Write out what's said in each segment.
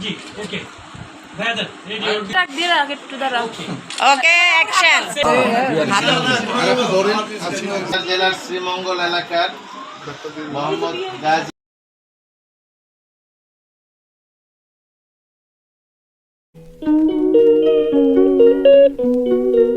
জি ওকে জেলার শ্রীমঙ্গল এলাকার মোহাম্মদ গাজী কি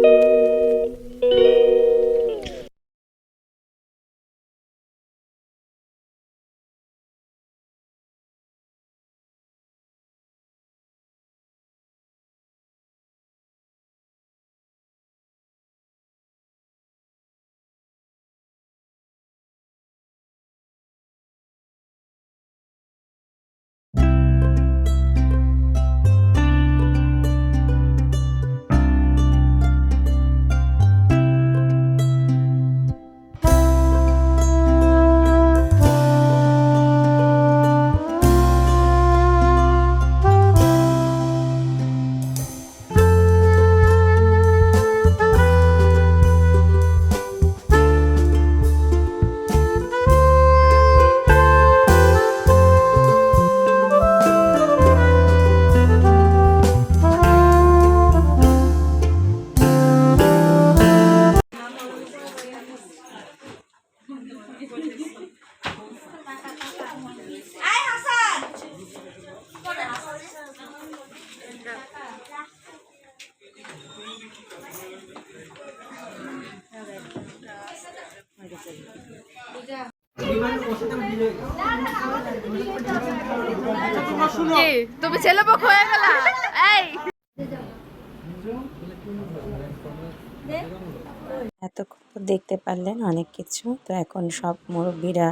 তুমি ছেলে পক্ষ হয়ে গেলা। এই। এতক্ষণ দেখতে পারলেন অনেক কিছু। তো এখন সব মুরব্বীরা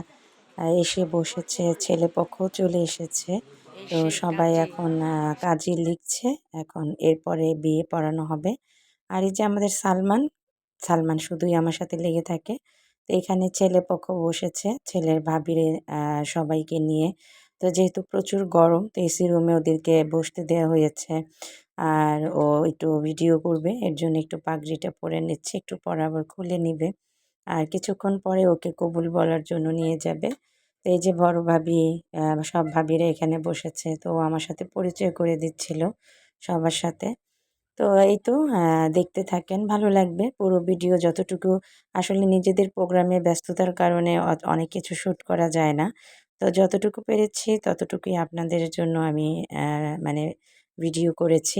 এসে বসেছে ছেলে পক্ষ চলে এসেছে। তো সবাই এখন কাজী লিখছে। এখন এরপরে বিয়ে পড়ানো হবে। আর এই যে আমাদের সালমান সালমান শুধুই আমার সাথে লেগে থাকে। তো এখানে ছেলে পক্ষ বসেছে। ছেলের ভাবিরে সবাইকে নিয়ে। তো যেহেতু প্রচুর গরম, তো এসি রুমে ওদেরকে বসতে দেওয়া হয়েছে। আর ও একটু ভিডিও করবে, এর জন্য একটু পাগড়িটা পরে নিচ্ছে, একটু পরে আবার খুলে নিবে। আর কিছুক্ষণ পরে ওকে কবুল বলার জন্য নিয়ে যাবে। তো এই যে বড় ভাবি সব ভাবিরা এখানে বসেছে, তো আমার সাথে পরিচয় করে দিচ্ছিল সবার সাথে। তো এই তো দেখতে থাকেন ভালো লাগবে। পুরো ভিডিও যতটুকু আসলে নিজেদের প্রোগ্রামে ব্যস্ততার কারণে অনেক কিছু শ্যুট করা যায় না। তো যতটুকু পেরেছি ততটুকুই আপনাদের জন্য আমি মানে ভিডিও করেছি।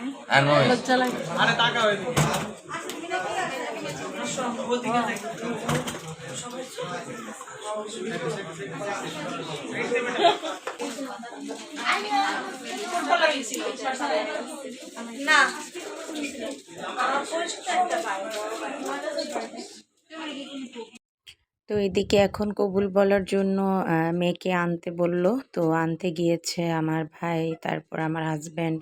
আর তো এদিকে এখন কবুল বলার জন্য মেয়েকে আনতে বলল। তো আনতে গিয়েছে আমার ভাই, তারপর আমার হাজব্যান্ড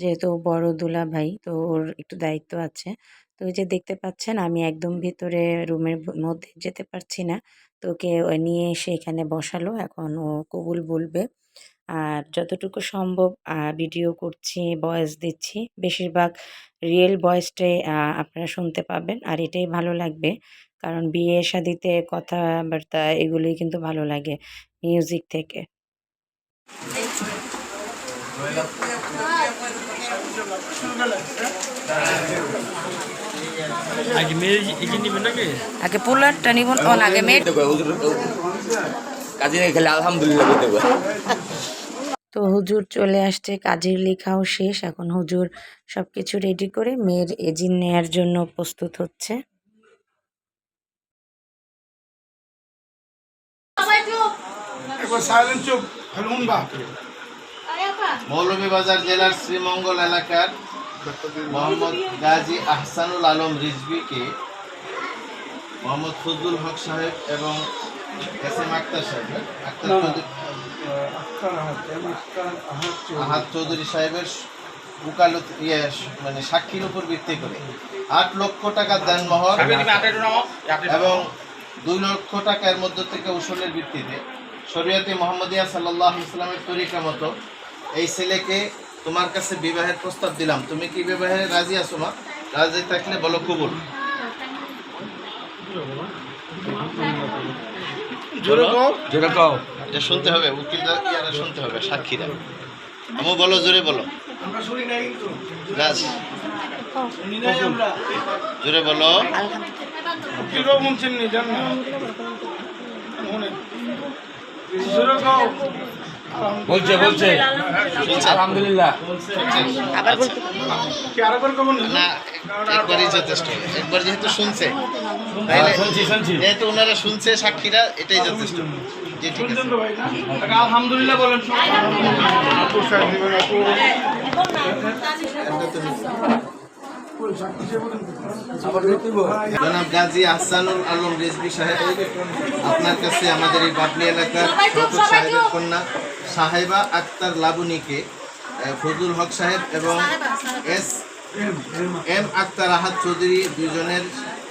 যেহেতু বড় দুলা ভাই তো ওর একটু দায়িত্ব আছে। তো ওই যে দেখতে পাচ্ছেন, আমি একদম ভিতরে রুমের মধ্যে যেতে পারছি না। তো ওকে নিয়ে এসে এখানে বসালো, এখন ও কবুল বলবে। আর যতটুকু সম্ভব ভিডিও করছি ভয়েস দিচ্ছি। বেশিরভাগ রিয়েল ভয়েসটাই আপনারা শুনতে পাবেন, আর এটাই ভালো লাগবে। কারণ বিয়ে শাদিতে কথাবার্তা এগুলোই কিন্তু ভালো লাগে মিউজিক থেকে। আগে পোলারটা নিব আগে মেয়ে কাজী নেই আলহামদুলিল্লাহ তো হুজুর চলে আসছে কাজের লেখাও শেষ। এখন হুজুর সব কিছু রেডি করে মেয়ের এজিন নেয়ার জন্য প্রস্তুত হচ্ছে। একবার সাইলেন্ট চুপ হেলমুন মৌলভীবাজার জেলার শ্রীমঙ্গল এলাকার মোহাম্মদ গাজী আহসানুল আলম রিজভিকে মোহাম্মদ ফজলুল হক সাহেব এবং এস এম আক্তার সাহেব? আক্তার চৌধুরী আহাদ চৌধুরী। সাহেবের উকালত ইয়ে মানে সাক্ষীর উপর ভিত্তি করে। আট লক্ষ টাকা দেন মহর এবং দুই লক্ষ টাকার মধ্য থেকে উসুলের ভিত্তিতে শরীয়তে মোহাম্মদিয়া সাল্লাহ ইসলামের তরিকা মতো এই ছেলেকে তোমার কাছে বিবাহের প্রস্তাব দিলাম। তুমি কি বিবাহে রাজি আছো মা? রাজি থাকলে বলো কবুল। জোরে কও। এটা শুনতে হবে উকিলরা ইয়ারা শুনতে হবে সাক্ষীরা। আমু বলো জোরে বলো। আমরা শুনি নাই কিন্তু। রাজ শুনি নাই আমরা। জোরে বলো। নি বলছে বলছে। আলহামদুলিল্লাহ। কি আরেকবার কব না না একবারই যথেষ্ট। একবার যেহেতু শুনছে তাইলে শুনছি শুনছি। যেহেতু ওনারা শুনছে সাক্ষীরা এটাই যথেষ্ট। আলহামদুলিল্লাহ বলেন। জনাব গাজী আহসানুল আলম রেজবি সাহেব আপনার কাছে আমাদের এই বাবলি এলাকার সাহেবের কন্যা সাহেবা আক্তার ফজলুল হক সাহেব এবং এস এম আক্তার আহাদ চৌধুরী দুইজনের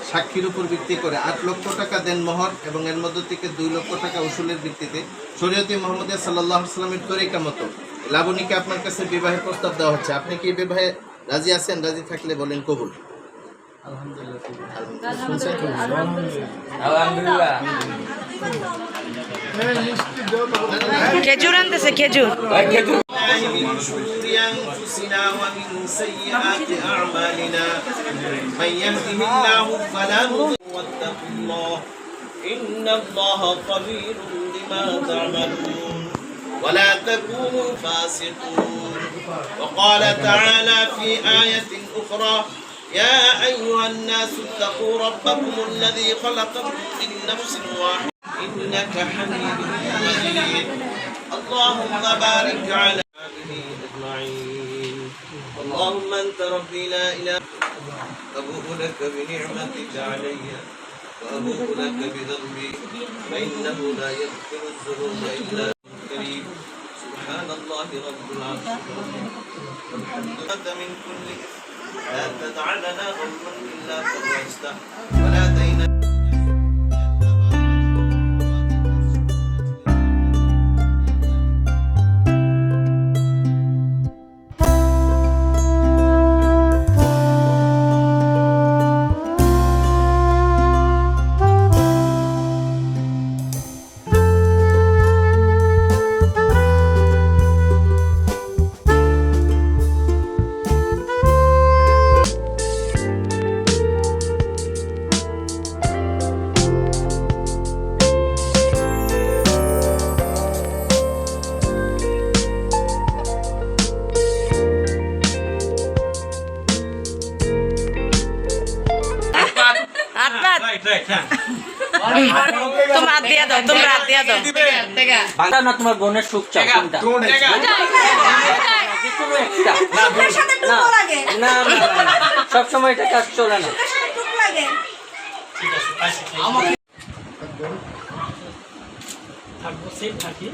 সাক্ষীর উপর ভিত্তি করে আট লক্ষ টাকা দেন মোহর এবং এর মধ্য থেকে দুই লক্ষ টাকা উসুলের ভিত্তিতে শরীয়তি মোহাম্মদ সাল্লাহ সাল্লামের তরিকা মতো। লাবণীকে আপনার কাছে বিবাহের প্রস্তাব দেওয়া হচ্ছে। আপনি কি বিবাহে রাজি আছেন রাজি থাকলে বলেন কবুল শুনছেন আলহামদুলিল্লাহ খেজুর আনতেছে খেজুর ভাই খেজুর من شرور أنفسنا ومن سيئات أعمالنا من يهده الله فلا مضل واتقوا الله إن الله خبير بما تعملون ولا تكونوا فاسقون وقال تعالى في آية أخرى يا أيها الناس اتقوا ربكم الذي خلقكم من نفس واحدة إنك حميد مجيد. اللهم بارك على أجمعين. اللهم أنت ربي لا إله أبوء لك بنعمتك علي وأبوء لك بذنبي فإنه لا يغفر الذنوب إلا الكريم. سبحان الله رب العرش والحمد من كل إثم لا تدع لنا ذنبا إلا فرجته ولا دينا তোমরা দিয়া দাও তোমরা দিয়া দাও। বাংলা না তোমার বোনের সুখ চাও কোনটা না সব সময় এটা কাজ চলে না। ঠিক আছে থাকব সেফ থাকি।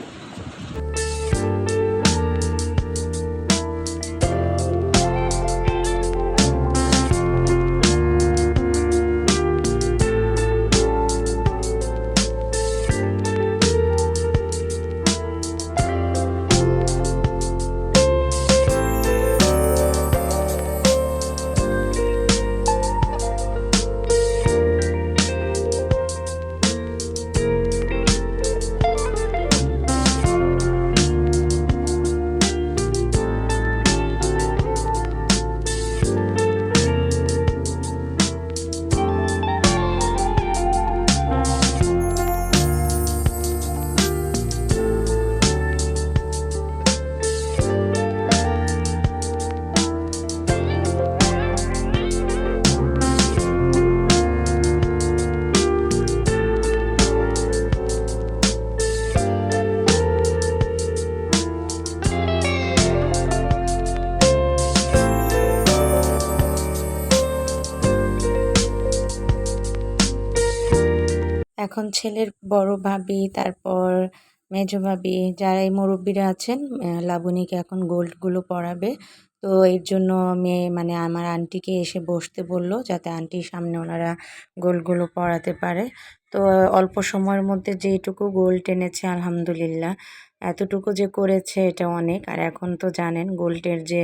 এখন ছেলের বড় ভাবি, তারপর মেজো ভাবি যারা এই মুরব্বীরা আছেন লাবণীকে এখন গোল্ডগুলো পরাবে। তো এর জন্য মেয়ে মানে আমার আন্টিকে এসে বসতে বলল যাতে আন্টির সামনে ওনারা গোলগুলো পরাতে পারে। তো অল্প সময়ের মধ্যে যেটুকু গোল টেনেছে আলহামদুলিল্লাহ। এতটুকু যে করেছে এটা অনেক। আর এখন তো জানেন গোল্ডের যে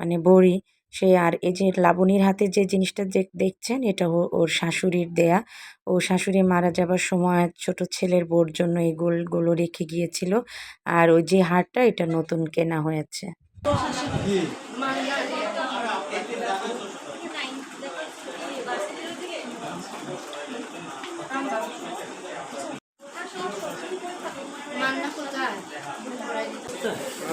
মানে বড়ি সে আর এই যে লাবণীর হাতে যে জিনিসটা দেখছেন, এটা ওর শাশুড়ির দেয়া। ও শাশুড়ি মারা যাবার সময় ছোট ছেলের বোর জন্য এই গোলগুলো রেখে গিয়েছিল। আর ওই যে হারটা, এটা নতুন কেনা হয়েছে।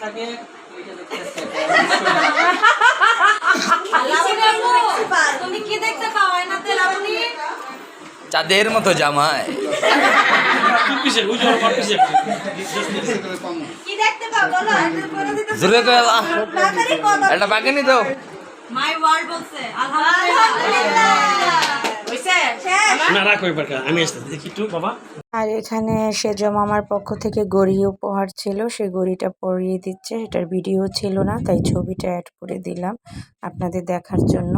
থাকে তুমি কি দেখতে পাও আয়নাতে লাবণী চাঁদের মতো জামায় এটা জোরে তো মাই ওয়ার্ড বলছে আলহামদুলিল্লাহ। হইছে? না রাখো এবার আমি আসতে দেখি একটু বাবা। আর এখানে সেজ মামার পক্ষ থেকে গড়ি উপহার ছিল। সে গড়িটা পরিয়ে দিচ্ছে। এটার ভিডিও ছিল না, তাই ছবিটা অ্যাড করে দিলাম আপনাদের দেখার জন্য।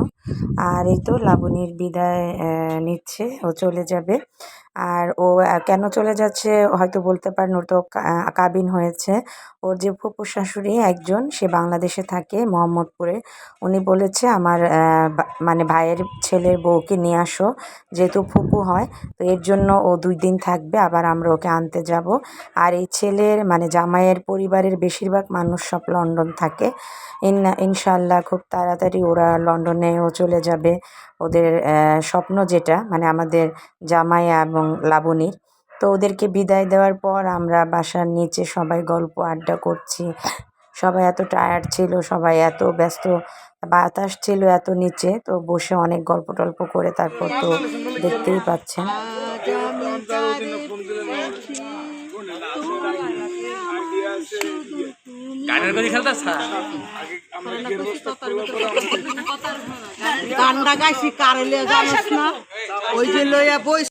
আর এই তো লাবণীর বিদায় নিচ্ছে। ও চলে যাবে। আর ও কেন চলে যাচ্ছে হয়তো বলতে পারেন, ওর তো কাবিন হয়েছে। ওর যে ফুপু শাশুড়ি একজন, সে বাংলাদেশে থাকে, মোহাম্মদপুরে। উনি বলেছে, আমার মানে ভাইয়ের ছেলের বউকে নিয়ে আসো, যেহেতু ফুপু হয়, তো এর জন্য ও দুই দিন থাকবে, আবার আমরা ওকে আনতে যাব। আর এই ছেলের মানে জামাইয়ের পরিবারের বেশিরভাগ মানুষ সব লন্ডন থাকে। ইন ইনশাল্লাহ খুব তাড়াতাড়ি ওরা লন্ডনেও চলে যাবে। ওদের স্বপ্ন যেটা মানে আমাদের জামাইয়া এবং লাবণীর। তো ওদেরকে বিদায় দেওয়ার পর আমরা বাসার নিচে সবাই গল্প আড্ডা করছি। সবাই এত টায়ার্ড ছিল সবাই এত ব্যস্ত বাতাস ছিল এত নিচে তো বসে অনেক গল্প টল্প করে তারপর তো দেখতেই পাচ্ছেন। গানের গদি খেলতেছ গানটা গাইছি কারেলে জানোস না? ওই যে লইয়া বই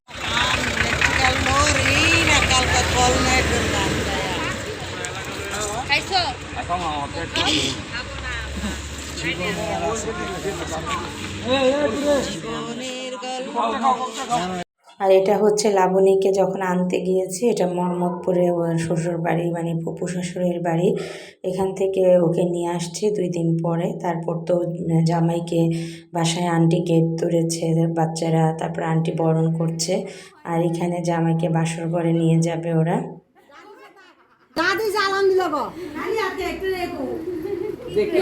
আর এটা হচ্ছে লাবণীকে যখন আনতে গিয়েছি, এটা মোহাম্মদপুরে ওর শ্বশুর বাড়ি মানে ফুপু শ্বশুরের বাড়ি। এখান থেকে ওকে নিয়ে আসছি দুই দিন পরে। তারপর তো জামাইকে বাসায় আন্টি গেট তুলেছে, বাচ্চারা, তারপর আন্টি বরণ করছে। আর এখানে জামাইকে বাসর ঘরে নিয়ে যাবে ওরা। দাদি জ্বালান দিল গো। খালি হাতে একটু রেখো। দেখতে